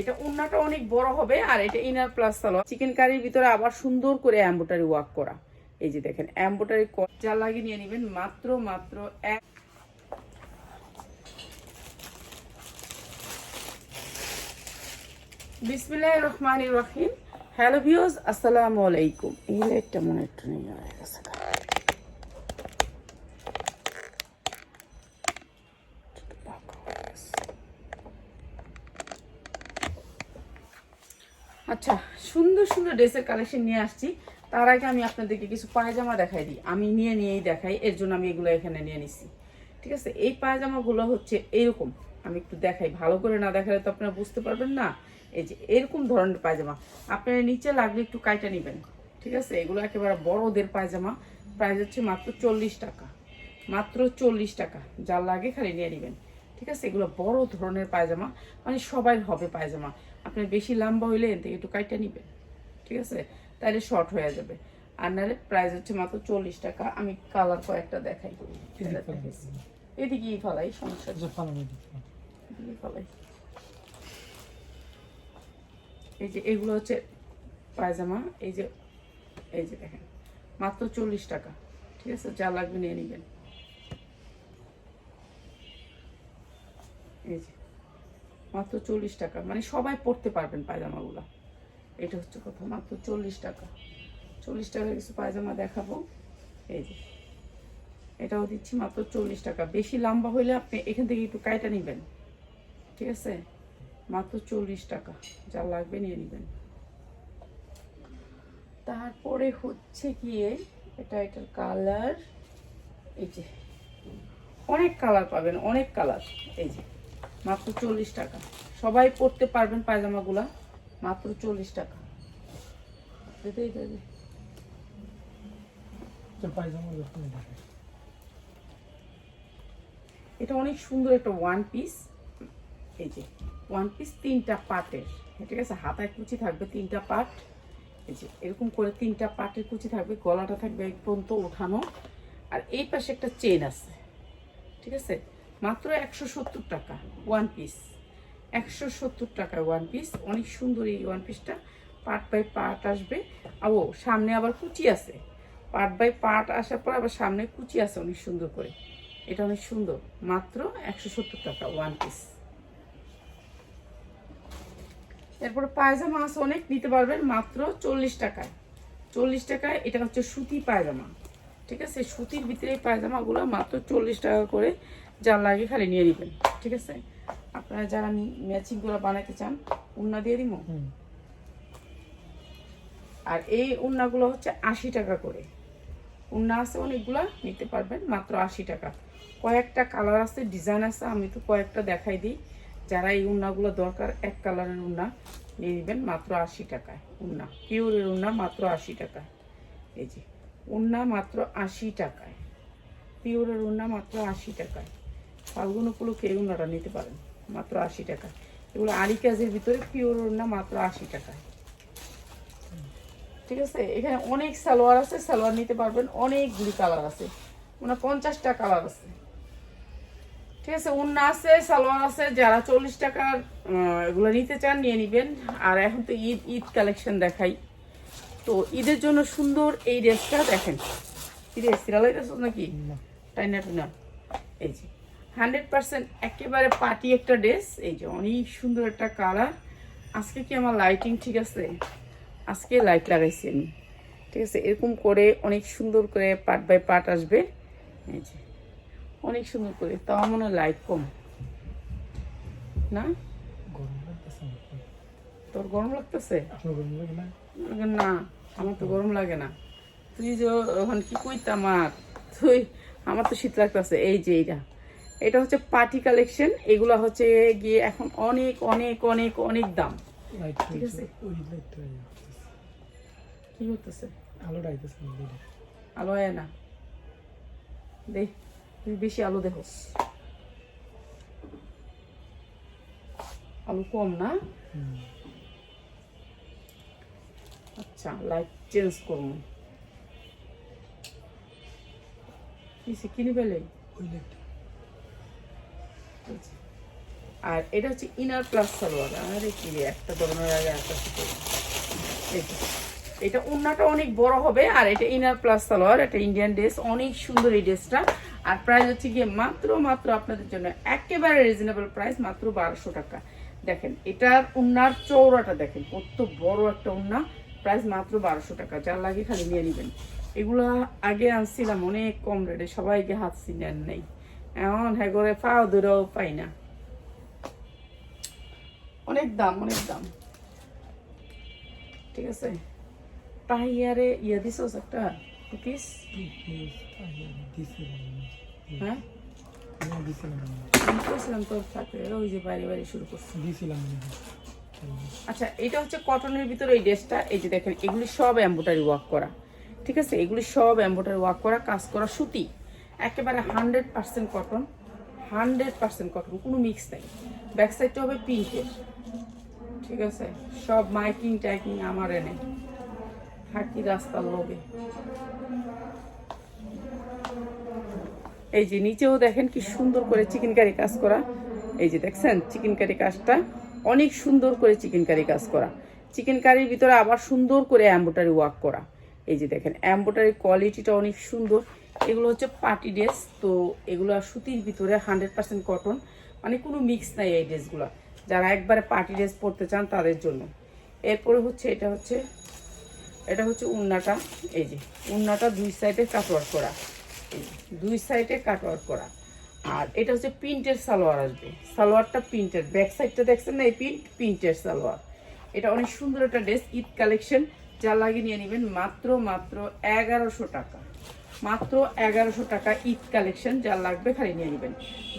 এটা উন্নাটা অনেক বড় হবে, আর এটা ইনার প্লাস চিকেন কারির ভিতরে আবার সুন্দর করে এম্বোটারি ওয়ার্ক করা। এই যে দেখেন এম্বোটারি যা লাগিয়ে নিয়ে নেবেন, মাত্র মাত্র এক বিসমিল্লাহ রহমান রহিম। হ্যালো ভিউজ আসসালামু আলাইকুম। এই লাইটটা মনে একটু নেই, হয়ে গেছে একটু পাকা হয়ে গেছে। আচ্ছা সুন্দর সুন্দর ড্রেসের কালেকশন নিয়ে আসছি। তার আগে আমি আপনাদেরকে কিছু পায়জামা দেখাই দিই। আমি নিয়ে নিয়েই দেখাই, এর জন্য আমি এগুলো এখানে নিয়ে নিছি। ঠিক আছে? এই পায়জামাগুলো হচ্ছে এইরকম আমি একটু দেখাই। ভালো করে না দেখালে তো আপনারা বুঝতে পারবেন না। এই যে এরকম ধরনের পায়জামা। আপনারা নিচে লাগলে একটু কাইটা নেবেন। ঠিক আছে? এগুলো একেবারে বড়দের পায়জামা। প্রাইস হচ্ছে মাত্র চল্লিশ টাকা। মাত্র চল্লিশ টাকা। যার লাগে খালি নিয়ে নেবেন। ঠিক আছে? এগুলো বড় ধরনের পায়জামা। মানে সবাই হবে পায়জামা। আপনার বেশি লম্বা হইলে এর থেকে একটু কাইটা নেবেন ঠিক আছে? তাহলে শর্ট হয়ে যাবে। আর নাহলে প্রাইস হচ্ছে মাত্র চল্লিশ টাকা। আমি কালার কয়েকটা দেখাই। এদিকে ফলাই সমস্যা। ফলাই। এই যে এগুলো হচ্ছে পায়জামা। এই যে এই যে দেখেন মাত্র চল্লিশ টাকা ঠিক আছে? যা লাগবে নিয়ে নেবেন। এই যে মাত্র চল্লিশ টাকা। মানে সবাই পড়তে পারবেন পায়জামাগুলো। এটা হচ্ছে কথা, মাত্র চল্লিশ টাকা। চল্লিশ টাকা কিছু পায়জামা দেখাবো। এই যে, এটাও দিচ্ছি মাত্র চল্লিশ টাকা। বেশি লম্বা হইলে আপনি এখান থেকে একটু কাইটা নেবেন। ঠিক আছে? মাত্র চল্লিশ টাকা। যা লাগবে নিয়ে নেবেন। তারপরে হচ্ছে গিয়ে এটা, এটার কালার, এই যে, অনেক কালার পাবেন, অনেক কালার। এই যে মাত্র চল্লিশ টাকা। সবাই পরতে পারবেন পায়জামাগুলা মাত্র চল্লিশ টাকা। দে। এটা অনেক সুন্দর একটা ওয়ান পিস এই যে ওয়ান পিস তিনটা পার্টের ঠিক আছে হাতায় কুচি থাকবে তিনটা পার্ট এই যে এরকম করে তিনটা পার্টের কুচি থাকবে গলাটা থাকবে এক পর্যন্ত ওঠানো। আর এই পাশে একটা চেন আছে। ঠিক আছে মাত্র একশো সত্তর টাকা ওয়ান পিস একশো সত্তর টাকা ওয়ান পিস অনেক সুন্দর এই ওয়ান পিসটা পার্ট বাই পার্ট আসবে। ও সামনে আবার কুচি আছে। পার্ট বাই পার্ট আসার পর আবার সামনে কুচি আছে অনেক সুন্দর করে। এটা অনেক সুন্দর। মাত্র একশো সত্তর টাকা ওয়ান পিস এরপরে পায়জামা আছে, অনেক নিতে পারবেন, মাত্র চল্লিশ টাকায়। চল্লিশ টাকায়, এটা হচ্ছে সুতি পায়জামা। ঠিক আছে? সুতির ভিতরে পায়জামাগুলো মাত্র চল্লিশ টাকা করে যা লাগে খালি নিয়ে নেবেন ঠিক আছে? আপনারা যারা ম্যাচিংগুলো বানাতে চান উন্না দিয়ে দিব আর এই উন্নাগুলো হচ্ছে আশি টাকা করে। উন্না আছে অনেকগুলা নিতে পারবেন মাত্র আশি টাকা। কয়েকটা কালার আছে ডিজাইন আছে আমি তো কয়েকটা দেখাই দিই। যারা এই উন্নাগুলো দরকার এক কালারের উন্না নিয়ে নেবেন মাত্র আশি টাকায় উন্না। পিওরের উন্না মাত্র আশি টাকায়। এই যে উন্না মাত্র আশি টাকায়। পিওরের উন্না মাত্র আশি টাকায়। ফাল্গুন উপলক্ষে এই উন্নাটা নিতে পারেন মাত্র আশি টাকা। এগুলো আরি কাজের ভিতরে পিওর উন্না মাত্র আশি টাকায় ঠিক আছে? এখানে অনেক সালোয়ার আছে সালোয়ার নিতে পারবেন অনেকগুলি কালার আছে। মানে পঞ্চাশটা কালার আছে। ঠিক আছে? উন্না আছে সালোয়ার আছে যারা চল্লিশ টাকার এগুলো নিতে চান নিয়ে নিবেন। আর এখন তো ঈদ ঈদ কালেকশন দেখাই। তো ঈদের জন্য সুন্দর এই ড্রেসটা দেখেন। কি রে সিরালাই ড্রেস নাকি? টাইনা টুনা এই যে। হান্ড্রেড পার্সেন্ট একেবারে পার্টি একটা ড্রেস। এই যে অনেক সুন্দর একটা কালার। আজকে কি আমার লাইটিং ঠিক আছে? আজকে লাইট লাগাইছি আমি। ঠিক আছে এরকম করে অনেক সুন্দর করে পার্ট বাই পার্ট আসবে। এই যে অনেক সুন্দর করে তাও মনে হয় লাইট কম। না? তোর গরম লাগতেছে? না? আমার তো গরম লাগে না। তুই যে ওখানে কি কইতা আমার? তুই আমার তো শীত লাগতেছে। এই যে এইটা এটা হচ্ছে পার্টি কালেকশন। এগুলো হচ্ছে গিয়ে এখন অনেক অনেক অনেক অনেক দাম। ঠিক আছে। কি করতেছে আলো আয় না। দেখ তুই বেশি আলো আলো কম না? আচ্ছা লাইট চেঞ্জ করুন। কিসে কিনে পেলে আর এটা হচ্ছে ইনার প্লাস সালোয়ার। আরে কি রে, একটা ধরনের আগে একটা এটা উন্নাটা অনেক বড় হবে আর এটা ইনার প্লাস সালোয়ার এটা ইন্ডিয়ান ড্রেস অনেক সুন্দর এই ড্রেসটা আর প্রাইস হচ্ছে গিয়ে মাত্র মাত্র আপনাদের জন্য একেবারে রিজনেবল প্রাইস মাত্র বারোশো টাকা। দেখেন এটার উন্নার চৌড়াটা দেখেন কত বড় একটা উন্না প্রাইস মাত্র বারোশো টাকা যার লাগে খালি নিয়ে নেবেন। এগুলা আগে আনছিলাম অনেক কম রেটে সবাইকে হাত সিনেন নেই এমন হ্যাঁ করে পাও দূরেও পাই না। অনেক দাম অনেক দাম। ঠিক আছে? তাহিয়ারে ইয়া দিছ একটা কুকিস হ্যাঁ? আচ্ছা এটা হচ্ছে কটনের ভিতরে এই ড্রেসটা এই যে দেখেন এগুলি সব এম্বোটারি ওয়ার্ক করা। ঠিক আছে? এগুলি সব এম্বোটারি ওয়ার্ক করা কাজ করা সুতি। একেবারে hundred percent cotton hundred percent cotton কোনো মিক্স নেই। ব্যাক সাইডটা হবে পিঙ্কের ঠিক আছে? সব মাইকিং, টাইকিং আমার এনে। থাকি রাস্তার লোভে এই যে নিচেও দেখেন কি সুন্দর করে চিকেন কারি কাজ করা। এই যে দেখছেন চিকেন কারি কাজটা অনেক সুন্দর করে চিকেন কারি কাজ করা। চিকেন কারির ভিতরে আবার সুন্দর করে অ্যাম্বোটারি ওয়ার্ক করা। এই যে দেখেন অ্যাম্বোটারি কোয়ালিটিটা অনেক সুন্দর। এগুলো হচ্ছে পার্টি ড্রেস, তো এগুলো সুতির ভিতরে হান্ড্রেড পার্সেন্ট কটন। মানে কোনো মিক্স নাই এই ড্রেসগুলো। যারা একবারে পার্টি ড্রেস পরতে চান তাদের জন্য। এরপরে হচ্ছে এটা হচ্ছে এটা হচ্ছে উন্নাটা। এই যে, উন্নাটা দুই সাইডে কাটওয়ার্ক করা। দুই সাইডে কাটওয়ার্ক করা। আর এটা হচ্ছে প্রিন্টের সালোয়ার আসবে। সালোয়ারটা প্রিন্টের। ব্যাক সাইডটা দেখছেন না? এই প্রিন্ট, প্রিন্টের সালোয়ার। এটা অনেক সুন্দর একটা ড্রেস, ঈদ কালেকশন। যা লাগে নিয়ে নেবেন মাত্র মাত্র এগারোশো টাকা। মাত্র এগারোশো টাকা ঈদ কালেকশন যা লাগবে খালি নিয়ে নেবেন।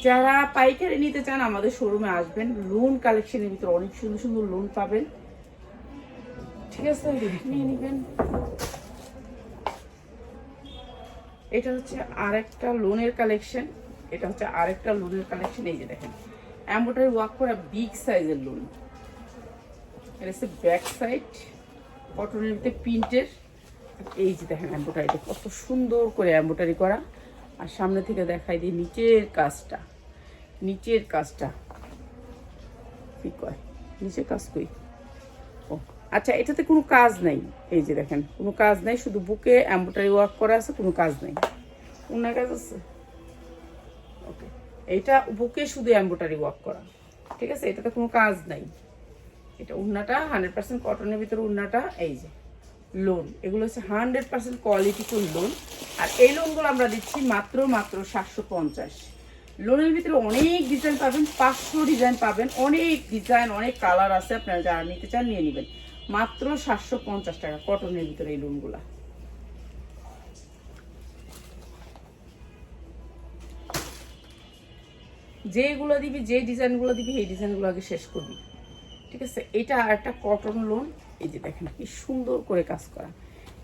যারা পাইকারি নিতে চান, আমাদের শোরুমে আসবেন। লোন কালেকশনের ভিতরে অনেক সুন্দর সুন্দর লোন পাবেন। ঠিক আছে? নিয়ে নেবেন। এটা হচ্ছে আরেকটা লোনের কালেকশন এটা হচ্ছে আরেকটা লোনের কালেকশন এই যে দেখেন এম্বোটারি ওয়ার্ক করা বিগ সাইজের লোন এটা হচ্ছে ব্যাক সাইড কটনের ভিতরে প্রিন্টের এই যে দেখেন এম্বোটারিটা কত সুন্দর করে এম্বোটারি করা। আর সামনে থেকে দেখাই দিই নিচের কাজটা। নিচের কাজটা। কি কয়? নিচের কাজ কই? ও আচ্ছা এটাতে কোনো কাজ নাই। এই যে দেখেন, কোনো কাজ নাই, শুধু বুকে এম্বোটারি ওয়ার্ক করা আছে, কোনো কাজ নাই। অন্য কাজ আছে? ওকে এইটা বুকে শুধু এম্বোটারি ওয়ার্ক করা। ঠিক আছে? এটাতে কোনো কাজ নাই। এটা উন্নাটা হান্ড্রেড পার্সেন্ট কটনের ভিতরে উন্নাটা, এই যে। লোন এগুলো হচ্ছে হান্ড্রেড পার্সেন্ট কোয়ালিটিফুল লোন আর এই লোনগুলো আমরা দিচ্ছি মাত্র মাত্র সাতশো পঞ্চাশ। লোনের ভিতরে অনেক ডিজাইন পাবেন, পাঁচশো ডিজাইন পাবেন, অনেক ডিজাইন অনেক কালার আছে, আপনারা যারা নিতে চান নিয়ে নেবেন। মাত্র সাতশো পঞ্চাশ টাকা কটনের ভিতরে এই লোনগুলা যেগুলো দিবি, যে ডিজাইনগুলো দিবি এই ডিজাইনগুলো আগে শেষ করবি। ঠিক আছে? এটা একটা কটন লোন এই যে দেখেন কি সুন্দর করে কাজ করা।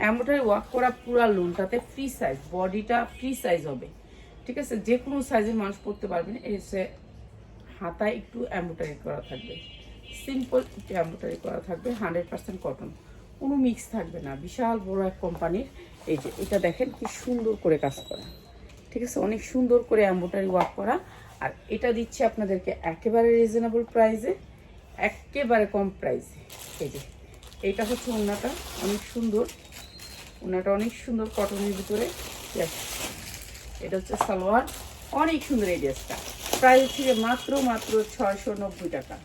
এমব্রয়ডারি ওয়ার্ক করা পুরা লোনটাতে ফ্রি সাইজ বডিটা ফ্রি সাইজ হবে। ঠিক আছে? যে কোনো সাইজের মানুষ পড়তে পারবেন এই হচ্ছে হাতায় একটু এমব্রয়ডারি করা থাকবে। সিম্পল একটু এমব্রয়ডারি করা থাকবে হান্ড্রেড পার্সেন্ট কটন কোনো মিক্স থাকবে না, বিশাল বড় এক কোম্পানির এই যে, এটা দেখেন কি সুন্দর করে কাজ করা। ঠিক আছে? অনেক সুন্দর করে এমব্রয়ডারি ওয়ার্ক করা। আর এটা দিচ্ছে আপনাদেরকে একেবারে রিজনেবল প্রাইসে একেবারে কম প্রাইসে এই যে এইটা হচ্ছে ওনাটা অনেক সুন্দর। ওনাটা অনেক সুন্দর কটনের ভিতরে. এটা হচ্ছে সালোয়ার। অনেক সুন্দর এই ড্রেসটা। প্রাইস থেকে মাত্র মাত্র ছয়শো নব্বই টাকা।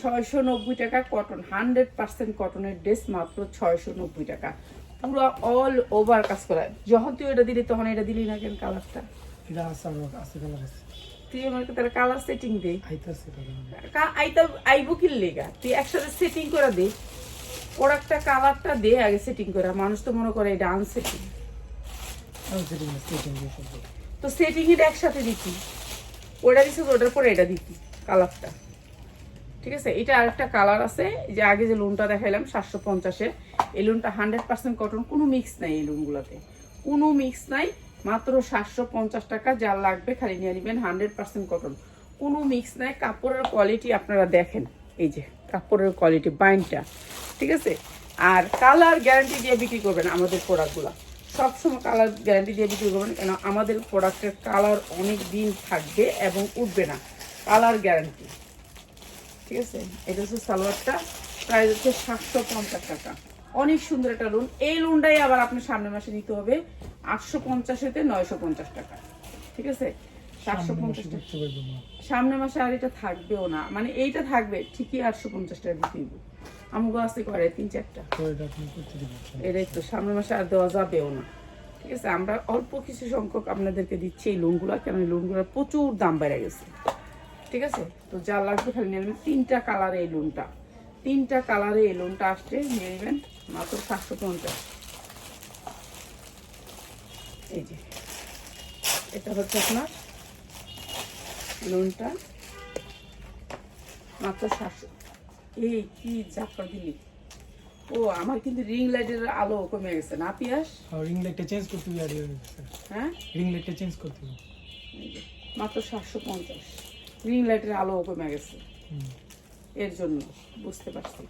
ছয়শো নব্বই টাকা কটন হান্ড্রেড পার্সেন্ট কটনের ড্রেস মাত্র ছয়শো নব্বই টাকা। পুরো অল ওভার কাজ করা। যখন তুই এটা দিলি তখন এটা দিলি না কেন কালারটা? তুই আমাকে তাহলে কালার সেটিং দে। আইতাছে আইতা আইবো কি লেগা তুই একসাথে সেটিং করে দে। প্রোডাক্টটা কালারটা দে আগে সেটিং করে। মানুষ তো মনে করে এটা আনসেটিং সেটিং দিয়ে তো সেটিং এটা একসাথে দিতি। ওটা দিছিস ওটার পরে এটা দিতি কালারটা ঠিক আছে? এটা আরেকটা কালার আছে যে আগে যে লোনটা দেখাইলাম সাতশো পঞ্চাশে এই লোনটা হান্ড্রেড পার্সেন্ট কটন কোনো মিক্স নাই এই লোনগুলোতে কোনো মিক্স নাই মাত্র সাতশো পঞ্চাশ টাকা যা লাগবে খালি নিয়ে নেবেন হান্ড্রেড পার্সেন্ট কটন কোনো মিক্স নাই কাপড়ের কোয়ালিটি আপনারা দেখেন এই যে। কাপড়ের কোয়ালিটি বাইনটা ঠিক আছে? আর কালার গ্যারান্টি দিয়ে বিক্রি করবেন আমাদের প্রোডাক্টগুলো সবসময় কালার গ্যারান্টি দিয়ে বিক্রি করবেন, কেন আমাদের প্রোডাক্টের কালার অনেক দিন থাকবে এবং উঠবে না। কালার গ্যারান্টি ঠিক আছে? এটা হচ্ছে সালোয়ারটা প্রাইস হচ্ছে সাতশো পঞ্চাশ টাকা। অনেক সুন্দর একটা লোন এই লোনটাই আবার আপনার সামনের মাসে নিতে হবে আটশো পঞ্চাশেতে নয়শো পঞ্চাশ টাকা, ঠিক আছে? সামনে পঞ্চাশ মাসে টাকা করতে পারব না সামনের মাসে আর এটা থাকবেও না। মানে এইটা থাকবে ঠিকই আটশো পঞ্চাশ টাকা দিতে হইব আমগো আছে করে তিন চারটা। এটাই তো সামনের মাসে আর দেওয়া যাবেও না। ঠিক আছে আমরা অল্প কিছু সংখ্যক আপনাদেরকে দিচ্ছি এই লোনগুলো কেন এই লোনগুলোর প্রচুর দাম বেড়ে গেছে। ঠিক আছে? তো যা লাগবে খালি নিয়ে নেবেন। তিনটা কালারে এই লোনটা তিনটা কালারে এই লোনটা আসছে নিয়ে নেবেন মাত্র সাতশো পঞ্চাশ। এই যে এটা হচ্ছে আপনার লোনটা? মাত্র সাতশো। এই কি চাপটা দিলি? ও আমার কিন্তু রিং লাইটের আলো কমে গেছে না পিয়াস? রিং লাইটটা চেঞ্জ করতে হবে হ্যাঁ? রিং লাইটটা চেঞ্জ করতে হবে। মাত্র সাতশো পঞ্চাশ। রিং লাইটের আলো কমে গেছে। এর জন্য বুঝতে পারছি।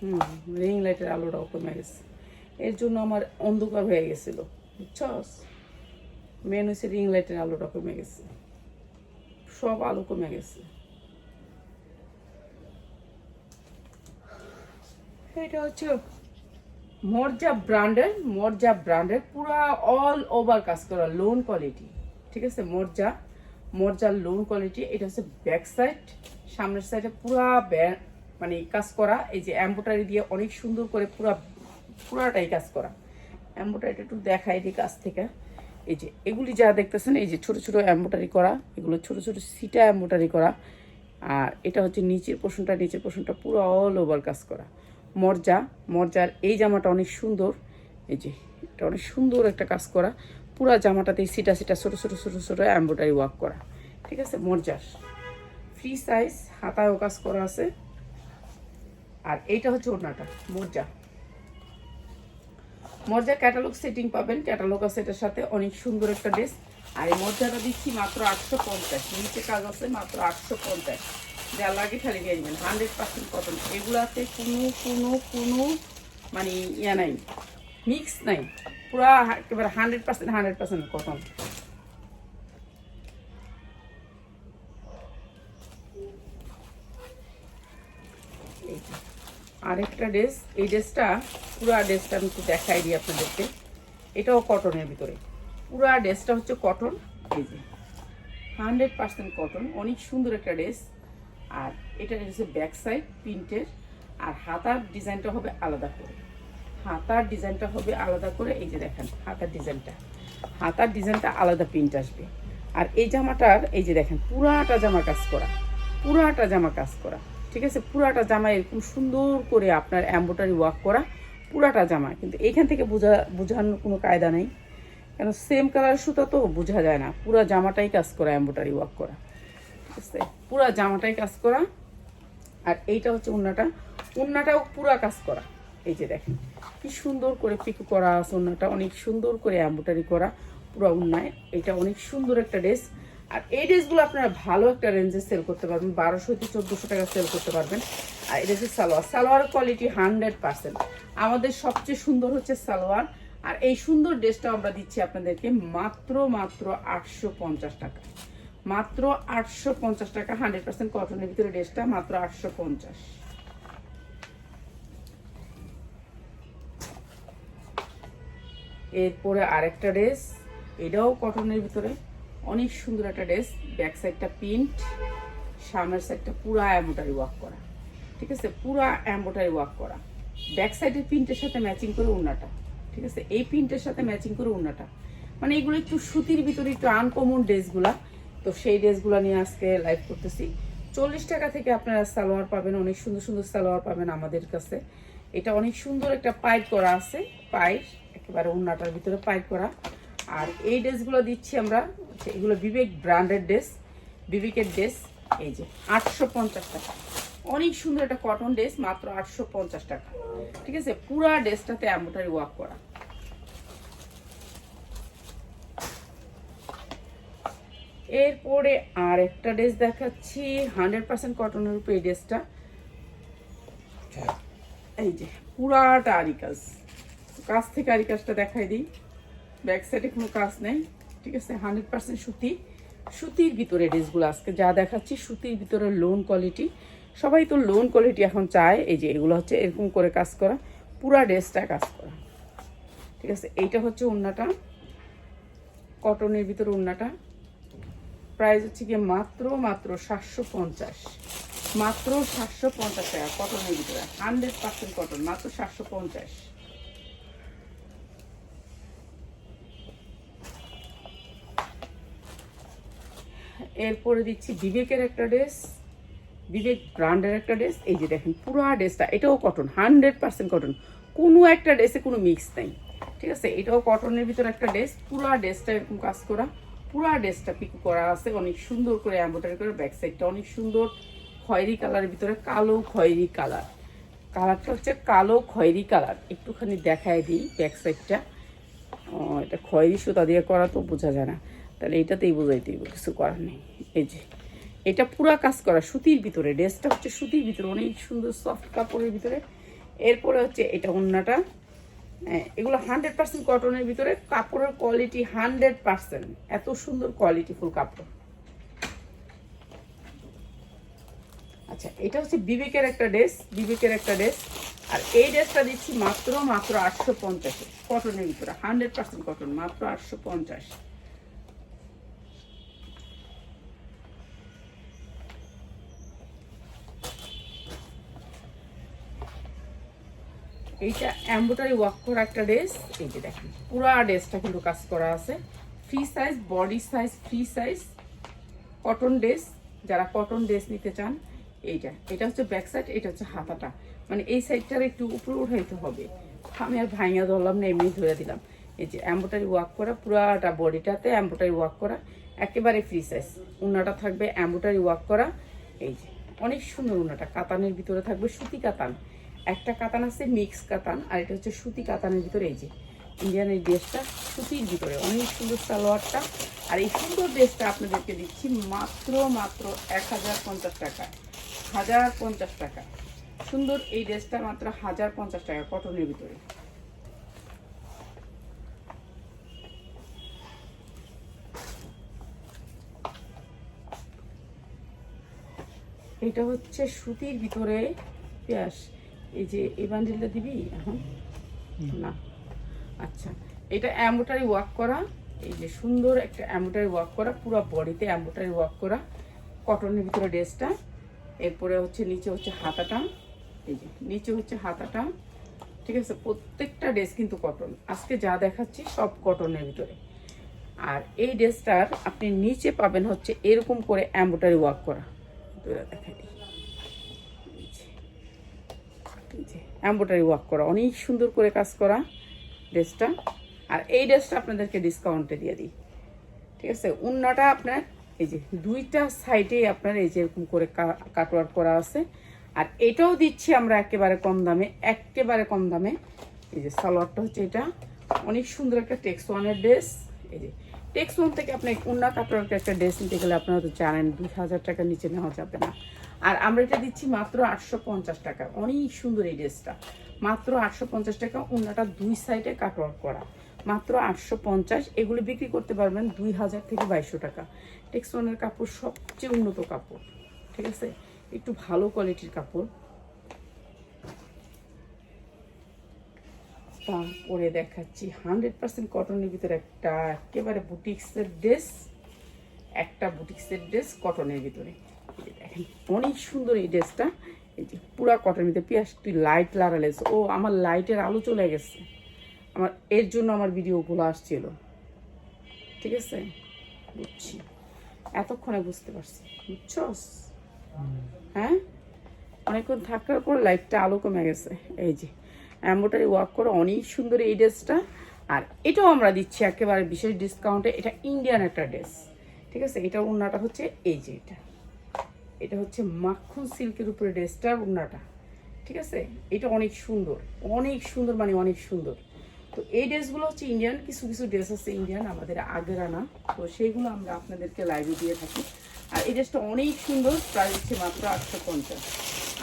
হুম রিং লাইটের আলোটাও কমে গেছে। এর জন্য আমার অন্ধকার হয়ে গেছিল বুঝছস? মেন হচ্ছে রিং লাইটের আলোটা কমে গেছে। সব আলো কমে গেছে। এটা হচ্ছে মর্জা ব্র্যান্ডের মর্জা ব্র্যান্ডের পুরা অল ওভার কাজ করা লোন কোয়ালিটি ঠিক আছে? মর্জা, মর্জার লোন কোয়ালিটি এটা হচ্ছে ব্যাক সাইড সামনের সাইডে পুরা মানে কাজ করা। এই যে এম্বোটারি দিয়ে অনেক সুন্দর করে পুরা, পুরাটাই কাজ করা। এম্বোটারিটা একটু দেখাই দিই কাছ থেকে। এই যে, এগুলি যা দেখতেছেন, এই যে ছোট ছোট এম্বোটারি করা, এগুলো ছোট ছোট সিটা এম্বোটারি করা, আর এটা হচ্ছে নিচের পোষণটা নিচের পোষণটা পুরো অল ওভার কাজ করা। মর্জা, মর্জার এই জামাটা অনেক সুন্দর, এই যে, এটা অনেক সুন্দর একটা কাজ করা। পুরা জামাটাতে সিটা সিটা ছোট ছোট ছোট ছোট এম্ব্রয়ডারি ওয়ার্ক করা। ঠিক আছে? মর্জার। ফ্রি সাইজ হাতায়ও কাজ করা আছে। আর এইটা হচ্ছে ওড়নাটা, মর্জা। মর্জা ক্যাটালগ সেটিং পাবেন। ক্যাটালগ আছে এটার সাথে অনেক সুন্দর একটা ড্রেস আর এই মর্যাদা দিচ্ছি মাত্র আটশো পঞ্চাশ। নিচে কাজ আছে মাত্র আটশো পঞ্চাশ। যা লাগে খালি নিয়ে নেবেন। হান্ড্রেড পার্সেন্ট কটন এগুলাতে কোনো কোনো কোনো মানে ইয়ে নাই। মিক্স নাই। পুরা একেবারে hundred percent hundred percent cotton আরেকটা ড্রেস এই ড্রেসটা পুরা ড্রেসটা আমি একটু দেখাই দিই আপনাদেরকে। এটাও কটনের ভিতরে। পুরা ড্রেসটা হচ্ছে কটন এই যে হান্ড্রেড পার্সেন্ট কটন অনেক সুন্দর একটা ড্রেস আর এটা হচ্ছে ব্যাক সাইড প্রিন্টের আর হাতার ডিজাইনটা হবে আলাদা করে। হাতার ডিজাইনটা হবে আলাদা করে। এই যে দেখেন, হাতার ডিজাইনটা। হাতার ডিজাইনটা আলাদা প্রিন্ট আসবে। আর এই জামাটার, এই যে দেখেন, পুরাটা জামা কাজ করা। পুরাটা জামা কাজ করা। ঠিক আছে? পুরাটা জামা এরকম সুন্দর করে আপনার এম্বোটারি ওয়ার্ক করা পুরাটা জামা। কিন্তু এইখান থেকে বোঝা, বোঝানোর কোনো কায়দা নেই। কেন? সেম কালার সুতা তো বোঝা যায় না। পুরা জামাটাই কাজ করা এম্বোটারি ওয়ার্ক করা। ঠিক আছে? পুরা জামাটাই কাজ করা। আর এইটা হচ্ছে উন্নাটা উন্নাটাও পুরা কাজ করা। এই যে দেখেন, কি সুন্দর করে পিকু করা আছে অনেক সুন্দর করে এম্বোটারি করা পুরো উন্নায় এটা অনেক সুন্দর একটা ড্রেস আর এই ড্রেসগুলো আপনারা ভালো একটা রেঞ্জে সেল করতে পারবেন। বারোশো থেকে চোদ্দোশো টাকা সেল করতে পারবেন। আর এটা হচ্ছে salwar. Salwar quality hundred percent আমাদের সবচেয়ে সুন্দর হচ্ছে সালোয়ার। আর এই সুন্দর ড্রেসটা আমরা দিচ্ছি আপনাদেরকে মাত্র মাত্র আটশো পঞ্চাশ টাকা। মাত্র আটশো পঞ্চাশ টাকা হান্ড্রেড পার্সেন্ট কটনের ভিতরে ড্রেসটা মাত্র আটশো পঞ্চাশ। এরপরে আরেকটা ড্রেস। এটাও কটনের ভিতরে। অনেক সুন্দর একটা ড্রেস, ব্যাক সাইডটা প্রিন্ট, সামনের সাইডটা পুরা এম্বোটারি ওয়ার্ক করা, ঠিক আছে? পুরা এম্বোটারি ওয়ার্ক করা। ব্যাক সাইডের প্রিন্টের সাথে ম্যাচিং করে উন্নাটা ঠিক আছে? এই প্রিন্টের সাথে ম্যাচিং করে উন্নাটা মানে এগুলো একটু সুতির ভিতরে, একটু আনকমন ড্রেসগুলা। তো সেই ড্রেসগুলো নিয়ে আজকে লাইভ করতেছি। চল্লিশ টাকা থেকে আপনারা সালোয়ার পাবেন, অনেক সুন্দর সুন্দর সালোয়ার পাবেন আমাদের কাছে। এটা অনেক সুন্দর একটা পাইপ করা আছে পাইপ একেবারে উন্নাটার ভিতরে পাইপ করা। আর এই ড্রেসগুলো দিচ্ছি আমরা এগুলো বিবেক ব্র্যান্ডেড ড্রেস বিবেকের ড্রেস এই যে আটশো পঞ্চাশ টাকা। অনেক সুন্দর একটা কটন ড্রেস মাত্র আটশো পঞ্চাশ টাকা। ঠিক আছে? পুরা ড্রেসটাতে অ্যাম্বোটারি ওয়ার্ক করা। এরপরে আর একটা ড্রেস দেখাচ্ছি হান্ড্রেড পার্সেন্ট কটনের উপরে এই ড্রেসটা। এই যে পুরাটা আরি কাজ কাজ থেকে আরি কাজটা দেখাই দিই। ব্যাক সাইডে কোনো কাজ নেই। ঠিক আছে, হান্ড্রেড পার্সেন্ট সুতি। সুতির ভিতরে ড্রেসগুলো আজকে যা দেখাচ্ছি, সুতির ভিতরে লোন কোয়ালিটি সবাই তো লোন কোয়ালিটি এখন চায়, এই যে এগুলো হচ্ছে এরকম করে কাজ করা, পুরা ড্রেসটা কাজ করা। ঠিক আছে, এইটা হচ্ছে উন্নাটা কটনের ভিতরে উন্নাটা প্রাইস হচ্ছে গিয়ে মাত্র মাত্র সাতশো পঞ্চাশ। মাত্র সাতশো পঞ্চাশ টাকা কটনের ভিতরে। হান্ড্রেড পার্সেন্ট কটন মাত্র সাতশো পঞ্চাশ। এরপরে দিচ্ছি বিবেকের একটা ড্রেস, বিবেক ব্র্যান্ডের একটা ড্রেস। এই যে দেখেন, পুরো ড্রেসটা, এটাও কটন হান্ড্রেড পার্সেন্ট কটন কোনো একটা ড্রেসে কোনো মিক্স নেই, ঠিক আছে? এটাও কটনের ভিতরে একটা ড্রেস, পুরো ড্রেসটা এরকম কাজ করা। পুরো ড্রেসটা পিকু করা আছে, অনেক সুন্দর করে এম্ব্রয়ডারি করে ব্যাক সাইডটা অনেক সুন্দর। খয়েরি কালারের ভিতরে কালো খয়েরি কালার। কালারটা হচ্ছে কালো খয়েরি কালার। একটুখানি দেখায় দিই ব্যাক সাইডটা এটা খয়েরি সুতা দিয়ে করা তো বোঝা যায় না। তাহলে এটাতেই বোঝাইতে হইব, কিছু করার নেই। এই যে এটা পুরা কাজ করা সুতির ভিতরে ড্রেসটা হচ্ছে সুতির ভিতরে অনেক সুন্দর সফট কাপড়ের ভিতরে। এরপরে হচ্ছে এটা অন্যটা এগুলো হান্ড্রেড পার্সেন্ট কটনের ভিতরে কাপড়ের কোয়ালিটি হান্ড্রেড পার্সেন্ট এত সুন্দর কোয়ালিটিফুল কাপড়। আচ্ছা এটা হচ্ছে বিবেকের একটা ড্রেস বিবেকের একটা ড্রেস। আর এই ড্রেসটা দিচ্ছি মাত্র মাত্র আটশো পঞ্চাশে কটনের ভিতরে হান্ড্রেড পার্সেন্ট কটন মাত্র আটশো পঞ্চাশ। এইটা এম্ব্রয়ডারি ওয়ার্ক করা একটা ড্রেস এই যে দেখেন, পুরা ড্রেসটা কিন্তু কাজ করা আছে। Free size body size free size cotton dress যারা কটন ড্রেস নিতে চান, এইটা। এটা হচ্ছে ব্যাক সাইড এটা হচ্ছে হাতাটা। মানে এই সাইডটার একটু উপরে উঠাইতে হবে। আমি আর ভাইয়া ধরলাম না এমনি ধরে দিলাম। এই যে এম্ব্রয়ডারি ওয়ার্ক করা, পুরাটা বডিটাতে এম্ব্রয়ডারি ওয়ার্ক করা, একেবারে ফ্রি সাইজ উনাটা থাকবে এম্ব্রয়ডারি ওয়ার্ক করা, এই যে। অনেক সুন্দর উনাটা কাতানের ভিতরে থাকবে সুতি কাতান। একটা কাতান আছে, মিক্স কাতান, আর এটা হচ্ছে সুতি কাতানের ভিতরে এই যে ইন্ডিয়ান এই ড্রেসটা সুতির ভিতরে। অনেক সুন্দর সালোয়ারটা। আর এই সুন্দর ড্রেসটা আপনাদেরকে দিচ্ছি মাত্র মাত্র এক হাজার পঞ্চাশ টাকা। হাজার পঞ্চাশ টাকা। সুন্দর এই ড্রেসটা মাত্র হাজার পঞ্চাশ টাকা কটনের ভিতরে। এটা হচ্ছে সুতির ভিতরে পেঁয়াজ এই যে এই বান্ডিলটা দিবি এখন? না? আচ্ছা এটা অ্যাম্বোটারি ওয়ার্ক করা এই যে সুন্দর একটা অ্যাম্বোটারি ওয়ার্ক করা পুরো বডিতে অ্যাম্বোটারি ওয়ার্ক করা কটনের ভিতরে ড্রেসটা এরপরে হচ্ছে নিচে হচ্ছে হাতাটা এই যে নিচে হচ্ছে হাতাটা ঠিক আছে? প্রত্যেকটা ড্রেস কিন্তু কটন আজকে যা দেখাচ্ছি সব কটনের ভিতরে। আর এই ড্রেসটার আপনি নিচে পাবেন হচ্ছে এরকম করে অ্যাম্বোটারি ওয়ার্ক করা। দুইটা এম্ব্রয়ডারি ওয়ার্ক করা, অনেক সুন্দর করে কাজ করা ড্রেসটা। আর এই ড্রেসটা আপনাদেরকে ডিসকাউন্টে দিয়ে দিই। ঠিক আছে? উন্নাটা আপনার, এই যে দুইটা সাইডে আপনার এই যে এরকম করে কাটওয়ার্ক করা আছে। আর এটাও দিচ্ছি আমরা একেবারে কম দামে, একেবারে কম দামে। এই যে সালোয়ারটা হচ্ছে এটা। অনেক সুন্দর একটা টেক্স ওয়ানের ড্রেস এই যে টেক্স ওয়ান থেকে আপনি উন্না কাটওয়ার্কের একটা ড্রেস নিতে গেলে আপনারা তো জানেন, দুই হাজার টাকার নিচে নেওয়া যাবে না। আর আমরা এটা দিচ্ছি মাত্র আটশো পঞ্চাশ টাকা। অনেক সুন্দর এই ড্রেসটা। মাত্র আটশো পঞ্চাশ টাকা উন্নাটা দুই সাইডে কাটওয়ার্ক করা। মাত্র আটশো পঞ্চাশ, এগুলো বিক্রি করতে পারবেন দুই হাজার থেকে বাইশশো টাকা। টেক্সনের কাপড় সবচেয়ে উন্নত কাপড়, ঠিক আছে? একটু ভালো কোয়ালিটির কাপড়। তারপরে দেখাচ্ছি হান্ড্রেড পার্সেন্ট কটনের ভিতরে একটা একেবারে বুটিক্সের ড্রেস, একটা বুটিক্সের ড্রেস কটনের ভিতরে। এই দেখেন, অনেক সুন্দর এই ড্রেসটা। এই যে পুরা কটনের ভিতরে পিয়াস তুই লাইট লাগালে ও আমার লাইটের আলো চলে গেছে। আমার, এর জন্য আমার ভিডিওগুলো আসছিল। ঠিক আছে? বুঝছি। এতক্ষণে বুঝতে পারছি। বুঝছস? হ্যাঁ? অনেকক্ষণ থাকার পর লাইটটা আলো কমে গেছে। এই যে এম্বোটারি ওয়ার্ক করে অনেক সুন্দর এই ড্রেসটা। আর এটাও আমরা দিচ্ছি একেবারে বিশেষ ডিসকাউন্টে এটা ইন্ডিয়ান একটা ড্রেস ঠিক আছে? এটা ওড়নাটা হচ্ছে এই যে এটা। এটা হচ্ছে মাখন সিল্কের উপরে ড্রেসটার ওড়নাটা, ঠিক আছে? এটা অনেক সুন্দর অনেক সুন্দর মানে অনেক সুন্দর। তো এই ড্রেসগুলো হচ্ছে ইন্ডিয়ান কিছু কিছু ড্রেস আছে ইন্ডিয়ান আমাদের আগের আনা। তো সেইগুলো আমরা আপনাদেরকে লাইভে দিয়ে থাকি। আর এই ড্রেসটা অনেক সুন্দর প্রায় হচ্ছে মাত্র আটশো পঞ্চাশ।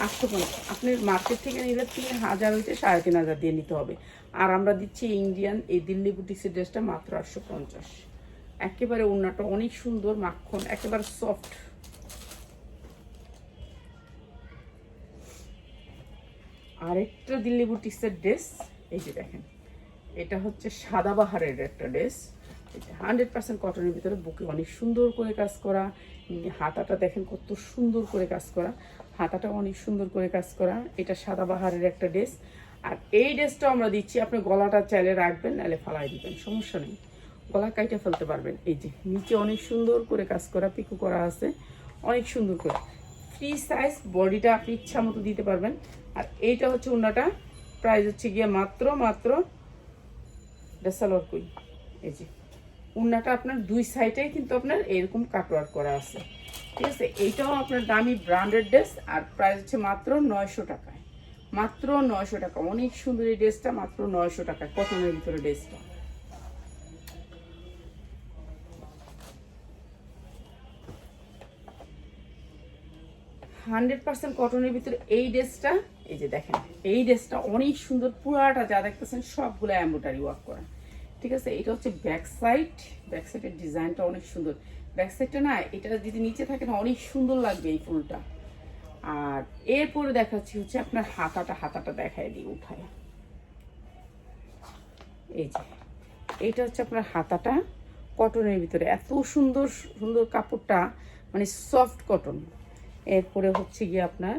আটশো পঞ্চাশ। আপনি মার্কেট থেকে নিলে তিন হাজার হইতে সাড়ে তিন হাজার দিয়ে নিতে হবে। আর আমরা দিচ্ছি ইন্ডিয়ান এই দিল্লি বুটিক্সের ড্রেসটা মাত্র আটশো পঞ্চাশ। একেবারে ওড়নাটা অনেক সুন্দর, মাখন, একেবারে সফট আরেকটা দিল্লি বুটিক্সের ড্রেস এই যে দেখেন, এটা হচ্ছে সাদাবাহারের একটা ড্রেস হান্ড্রেড পার্সেন্ট কটনের ভিতরে বুকে অনেক সুন্দর করে কাজ করা হাতাটা দেখেন কত সুন্দর করে কাজ করা, হাতাটা অনেক সুন্দর করে কাজ করা, এটা সাদাবাহারের একটা ড্রেস আর এই ড্রেসটা আমরা দিচ্ছি, আপনি গলাটা চাইলে রাখবেন, নাহলে ফালাই দিবেন, সমস্যা নেই। গলা কাইটা ফেলতে পারবেন। এই যে নিচে অনেক সুন্দর করে কাজ করা, পিকু করা আছে, অনেক সুন্দর করে। ফ্রি সাইজ বডিটা আপনি ইচ্ছা মতো দিতে পারবেন। আর এইটা হচ্ছে ওনাটা প্রাইস হচ্ছে গিয়ে মাত্র মাত্র ডেসালোয়ার কুই এই যে, উন্নাটা আপনার দুই সাইডে কিন্তু আপনার এরকম কাটওয়ার্ক করা আছে। ঠিক আছে? এইটাও আপনার দামি ব্র্যান্ডেড ড্রেস আর প্রাইস হচ্ছে মাত্র নয়শো টাকায়। মাত্র নয়শো টাকা। অনেক সুন্দর এই ড্রেসটা মাত্র নয়শো টাকা কটনের ভিতরে ড্রেসটা হান্ড্রেড পার্সেন্ট কটনের ভিতরে এই ড্রেসটা এই যে দেখেন, এই ড্রেসটা অনেক সুন্দর, পুরাটা যা দেখতেছেন সবগুলো এম্বোটারি ওয়ার্ক করা। ঠিক আছে? এটা হচ্ছে ব্যাক সাইড ব্যাক সাইডের ডিজাইনটা অনেক সুন্দর। ব্যাক সাইডটা না, এটা যদি নিচে থাকে না, অনেক সুন্দর লাগবে এই ফুলটা। আর এরপরে দেখাচ্ছি হচ্ছে আপনার হাতাটা হাতাটা দেখায় দিই উঠায়। এই যে, এটা হচ্ছে আপনার হাতাটা। কটনের ভিতরে এত সুন্দর সুন্দর কাপড়টা মানে সফট কটন এরপরে হচ্ছে গিয়ে আপনার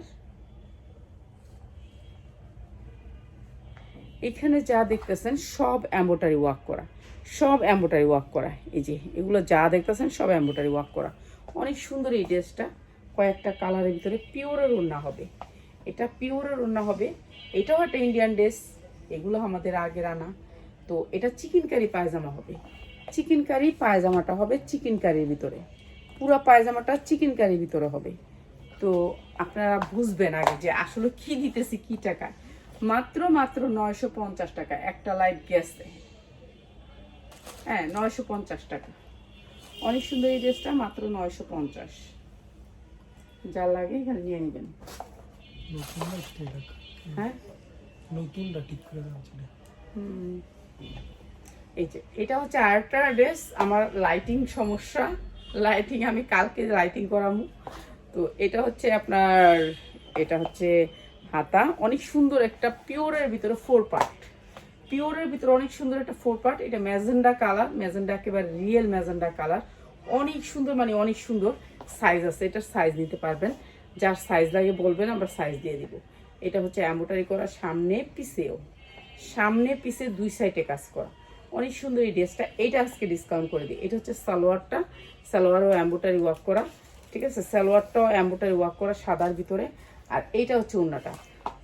এখানে যা দেখতেছেন, সব এম্বোটারি ওয়ার্ক করা। সব এম্বোটারি ওয়ার্ক করা। এই যে, এগুলো যা দেখতেছেন, সব এম্বোটারি ওয়ার্ক করা। অনেক সুন্দর এই ড্রেসটা। কয়েকটা কালারের ভিতরে পিওরের ওড়না হবে। এটা পিওরের ওড়না হবে। এটাও একটা ইন্ডিয়ান ড্রেস এগুলো আমাদের আগের আনা। তো এটা চিকেন কারি পায়জামা হবে। চিকেন কারি পায়জামাটা হবে চিকেন কারির ভিতরে। পুরো পায়জামাটা চিকেন কারির ভিতরে হবে। তো আপনারা বুঝবেন আগে যে আসলে কি দিতেছি, কি টাকা। মাত্র মাত্র নয়শো পঞ্চাশ টাকা। একটা লাইট গেছে হ্যাঁ নয়শো পঞ্চাশ টাকা। অনেক সুন্দর এই ড্রেসটা মাত্র নয়শো পঞ্চাশ। যা লাগে এখানে নিয়ে নেবেন। হ্যাঁ? নতুনটা ঠিক করে হুম। এই যে এটা হচ্ছে আরেকটা ড্রেস আমার লাইটিং সমস্যা। লাইটিং আমি কালকে লাইটিং করাবো। তো এটা হচ্ছে আপনার এটা হচ্ছে হাতা, অনেক সুন্দর একটা পিওরের ভিতরে ফোর পার্ট পিওরের ভিতরে অনেক সুন্দর একটা ফোর পার্ট এটা ম্যাজেন্ডা কালার, ম্যাজেন্ডা একেবারে রিয়েল ম্যাজেন্ডা কালার। অনেক সুন্দর মানে অনেক সুন্দর সাইজ আছে, এটার সাইজ নিতে পারবেন। যার সাইজ লাগে বলবেন, আমরা সাইজ দিয়ে দিব। এটা হচ্ছে অ্যাম্বোটারি করা সামনে পিছেও সামনে পিছে দুই সাইডে কাজ করা। অনেক সুন্দর এই ড্রেসটা এইটা আজকে ডিসকাউন্ট করে দিই। এটা হচ্ছে সালোয়ারটা। সালোয়ারও অ্যাম্বোটারি ওয়ার্ক করা, ঠিক আছে? সালোয়ারটাও অ্যাম্বোটারি ওয়ার্ক করা, সাদার ভিতরে। আর এইটা হচ্ছে উন্নাটা।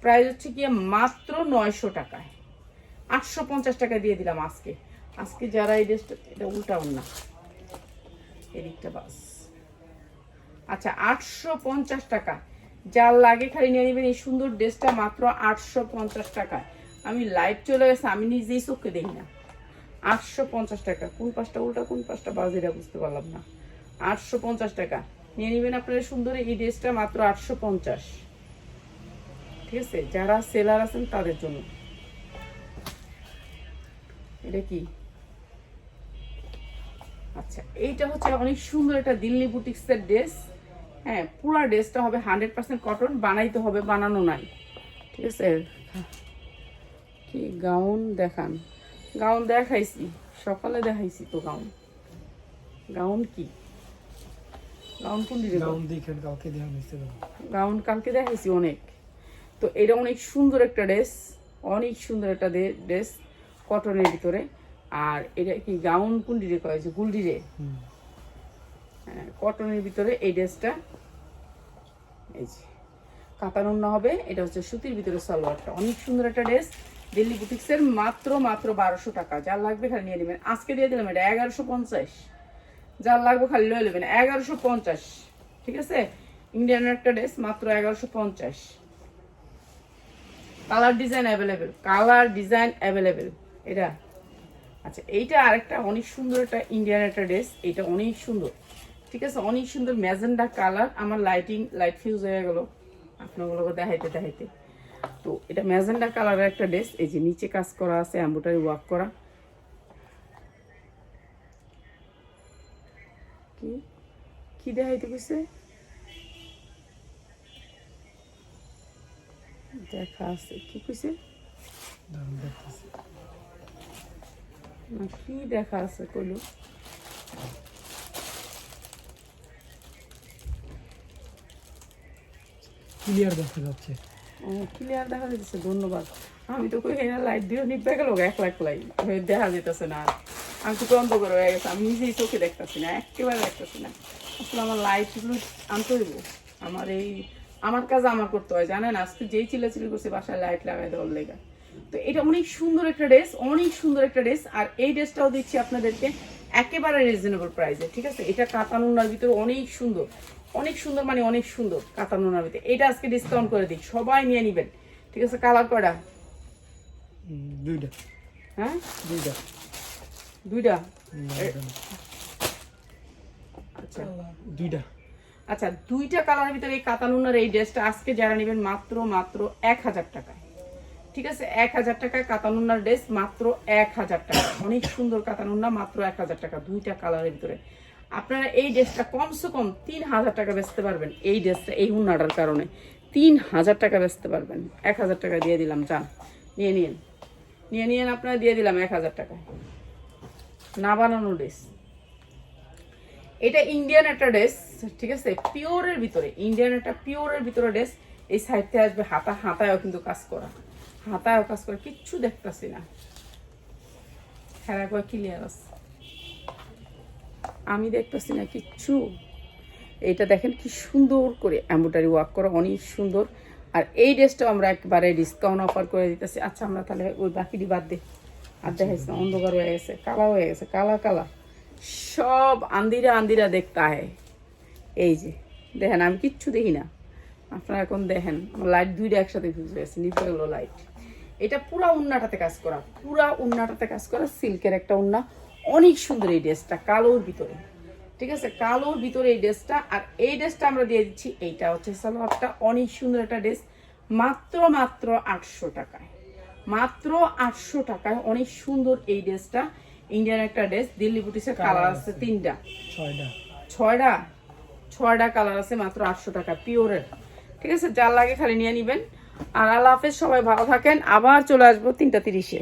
প্রাইস হচ্ছে গিয়ে মাত্র নয়শো টাকায়। আটশো পঞ্চাশ টাকা দিয়ে দিলাম আজকে। আজকে যারা এই ড্রেসটা, এটা উল্টা উন্না। এদিকটা বাস। আচ্ছা আটশো পঞ্চাশ টাকা। যার লাগে খালি নিয়ে নেবেন। এই সুন্দর ড্রেসটা মাত্র আটশো পঞ্চাশ টাকায়। আমি লাইভ চলে গেছে, আমি নিজেই চোখে দেখি না। আটশো পঞ্চাশ টাকা। কোন পাঁচটা উল্টা, কোন পাঁচটা বাজিরা বুঝতে পারলাম না। আটশো পঞ্চাশ টাকা। নিয়ে নেবেন আপনারা সুন্দর এই ড্রেসটা মাত্র আটশো পঞ্চাশ। ঠিক আছে যারা সেলার আছেন তাদের জন্য। এটা কি? আচ্ছা এইটা হচ্ছে অনেক সুন্দর একটা দিল্লি বুটিক্সের ড্রেস হ্যাঁ পুরো ড্রেসটা হবে হান্ড্রেড পার্সেন্ট কটন বানাইতে হবে বানানো নাই। ঠিক আছে? কি গাউন দেখান? গাউন দেখাইছি সকালে দেখাইছি তো গাউন গাউন কি? গাউন কোন দিকে গাউন দেখেন মিশতে পারব গাউন কালকে দেখাইছি অনেক। তো এটা অনেক সুন্দর একটা ড্রেস অনেক সুন্দর একটা ড্রেস কটনের ভিতরে। আর এটা কি গাউন কোন ডিরে কয়েছে গুলডিরে হ্যাঁ, কটনের ভিতরে এই ড্রেসটা। এই যে কাতার না হবে এটা হচ্ছে সুতির ভিতরে সালোয়ারটা। অনেক সুন্দর একটা ড্রেস দিল্লি বুটিক্সের মাত্র মাত্র বারোশো টাকা। যার লাগবে খালি নিয়ে নেবেন। আজকে দিয়ে দিলাম এটা এগারোশো পঞ্চাশ। যার লাগবে খালি লয়ে নেবেন এগারোশো পঞ্চাশ। ঠিক আছে? ইন্ডিয়ান একটা ড্রেস মাত্র এগারোশো পঞ্চাশ। Colour design available colour design available এটা। আচ্ছা এইটা আরেকটা অনেক সুন্দর একটা ইন্ডিয়ান একটা ড্রেস এটা অনেক সুন্দর। ঠিক আছে, অনেক সুন্দর ম্যাজেন্ডা কালার আমার লাইটিং লাইট ফিউজ হয়ে গেল। আপনাগুলোকে দেখাইতে দেখাইতে। তো এটা ম্যাজেন্ডা কালারের একটা ড্রেস এই যে নিচে কাজ করা আছে অ্যাম্বোটারি ওয়ার্ক করা। কি দেখাইতে কইছে? দেখা আছে কি কইছে? না কি দেখা আছে কইলো? ক্লিয়ার দেখা যাচ্ছে। ও ক্লিয়ার দেখা যাচ্ছে ধন্যবাদ। আমি তো কই না লাইট দিয়ে নিবে গেল এক লাখ লাই দেখা যেতেছে না। আমি তো বন্ধ করে হয়ে গেছে আমি নিজেই চোখে দেখতেছি না একেবারে দেখতেছি না। আসলে আমার লাইট আনতে হইব। আমার এই আমার কাজ আমার করতে হয় জানেন? আজকে যেই চিল্লাচিল্লি করছে বাসায় লাইট লাগাই দেওয়ার লেগা। তো এটা অনেক সুন্দর একটা ড্রেস অনেক সুন্দর একটা ড্রেস আর এই ড্রেসটাও দিচ্ছি আপনাদেরকে একেবারে রিজনেবল প্রাইসে ঠিক আছে? এটা কাতানুনার ভিতরে অনেক সুন্দর অনেক সুন্দর মানে অনেক সুন্দর কাতানুনার ভিতরে। এটা আজকে ডিসকাউন্ট করে দিই সবাই নিয়ে নেবেন ঠিক আছে? কালার কয়টা? দুইটা। হ্যাঁ? দুইটা। দুইটা? আচ্ছা। দুইটা। আচ্ছা দুইটা কালারের ভিতরে এই কাতানুনার এই ড্রেসটা আজকে যারা নেবেন মাত্র মাত্র এক হাজার টাকায়। ঠিক আছে? এক হাজার টাকায় কাতানুনার ড্রেস মাত্র এক হাজার টাকা। অনেক সুন্দর কাতানুনা মাত্র এক হাজার টাকা, দুইটা কালারের ভিতরে। আপনারা এই ড্রেসটা কমসে কম তিন হাজার টাকা বেচতে পারবেন। এই ড্রেসটা এই উন্নাটার কারণে। তিন হাজার টাকা বেচতে পারবেন। এক হাজার টাকা দিয়ে দিলাম, যান। নিয়ে নিন নিয়ে নিয়ে আপনারা দিয়ে দিলাম এক হাজার টাকা না বানানো ড্রেস এটা ইন্ডিয়ান একটা ড্রেস ঠিক আছে? পিওরের ভিতরে ইন্ডিয়ান একটা পিওরের ভিতরে ড্রেস এই সাইডতে আসবে হাতা হাতায়ও কিন্তু কাজ করা। হাতায়ও কাজ করা কিচ্ছু দেখতেছি না। হ্যাঁ কয় ক্লিয়ার আছে। আমি দেখতেছি না কিচ্ছু। এটা দেখেন কি সুন্দর করে এম্ব্রয়ডারি ওয়ার্ক করা অনেক সুন্দর। আর এই ড্রেসটাও আমরা একবারে ডিসকাউন্ট অফার করে দিতেছি। আচ্ছা আমরা তাহলে ওই বাকিটি বাদ দিই আর দেখাইছি না, অন্ধকার হয়ে গেছে কালা হয়ে গেছে কালা কালা। সব আন্দিরা আন্দিরা দেখতে হয় এই যে, দেখেন, আমি কিচ্ছু দেখি না। আপনারা এখন দেখেন, আমার লাইট দুইটা একসাথে ফিউজ গেছে নিভে গেলো লাইট এটা পুরা উন্নাটাতে কাজ করা, পুরা উন্নাটাতে কাজ করা সিল্কের একটা উন্না। অনেক সুন্দর এই ড্রেসটা কালোর ভিতরে। ঠিক আছে? কালোর ভিতরে এই ড্রেসটা আর এই ড্রেসটা আমরা দিয়ে দিচ্ছি, এইটা হচ্ছে সালোয়ারটা। অনেক সুন্দর একটা ড্রেস মাত্র মাত্র আটশো টাকায়। মাত্র আটশো টাকায় অনেক সুন্দর এই ড্রেসটা ইন্ডিয়ান একটা ড্রেস দিল্লি বুটিসের কালার আছে। তিনটা। ছয়টা। ছয়টা? ছয়টা কালার আছে মাত্র আটশো টাকা পিওরের ঠিক আছে যার লাগে খালি নিয়ে নিবেন। আর আল্লাহ হাফেজ সবাই ভালো থাকেন। আবার চলে আসব তিনটা তিরিশে।